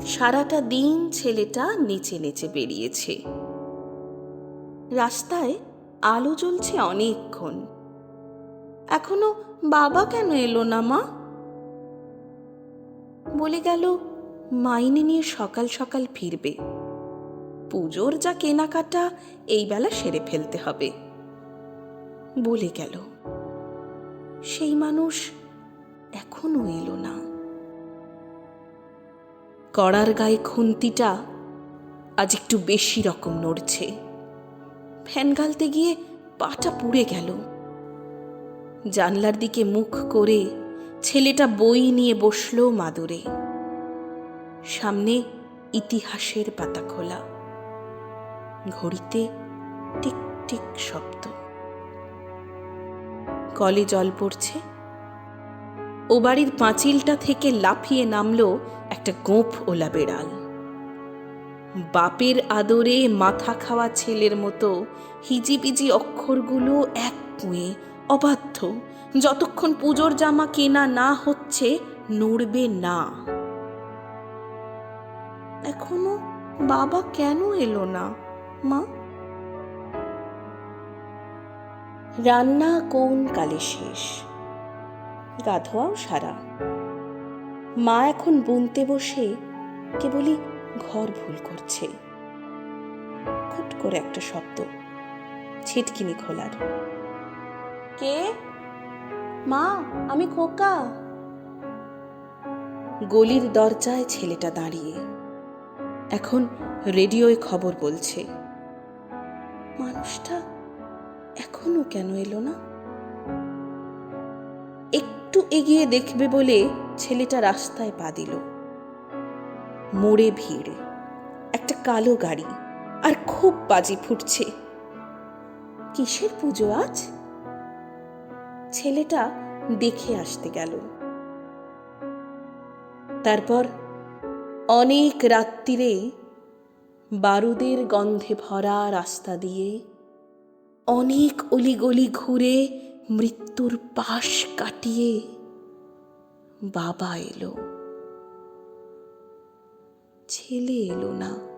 সারাটা দিন ছেলেটা নেচে নেচে বেরিয়েছে। রাস্তায় আলো জ্বলছে অনেকক্ষণ। এখনও বাবা কেন এলো না, মা? বলে গেল, মাইনে নিয়ে সকাল সকাল ফিরবে। পুজোর যা কেনাকাটা, এই বেলা সেরে ফেলতে হবে। বলে গেল, সেই মানুষ এখনও এলো না। কড়ার গায়ে খুন্তিটা আজ একটু বেশি রকম নড়ছে। ফ্যান গালতে গিয়ে পাটা পুড়ে গেল। জানলার দিকে মুখ করে ছেলেটা বই নিয়ে বসল মাদুরে। সামনে ইতিহাসের পাতা খোলা ঘড়িতে টিক টিক শব্দ। কলে জল পড়ছে। ও বাড়ির পাঁচিলটা থেকে লাফিয়ে নামলো একটা গোঁফ ওলা বেড়াল। বাপের আদরে মাথা খাওয়া ছেলের মতো হিজিবিজি অক্ষরগুলো এক পুঁয়ে অবাধ্য। যতক্ষণ পুজোর জামা কেনা না হচ্ছে, নড়বে না। এখনও বাবা কেন এলো না, মা? রান্না কোন কালে শেষ? গাধোয়াও সারা। মা এখন বুনতে বসে কেবলই ঘর ভুল করছে। খুট করে একটা শব্দ, ছিটকিনি খোলার। কে? মা, আমি খোকা। গলির দরজায় ছেলেটা দাঁড়িয়ে এখন রেডিওয় খবর বলছে, মানুষটা এখনও কেন এলো না? একটু এগিয়ে দেখবে বলে ছেলেটা রাস্তায় পা দিল। মোড়ে ভিড়। একটা কালো গাড়ি। আর খুব বাজি ফুটছে। কিসের পুজো আজ? ছেলেটা দেখে আসতে গেল। তারপর অনেক রাত্রিরে বারুদের গন্ধে ভরা রাস্তা দিয়ে অনেক অলিগলি ঘুরে মৃত্যুর পাশ কাটিয়ে বাবা এলো। ছেলে এলো না।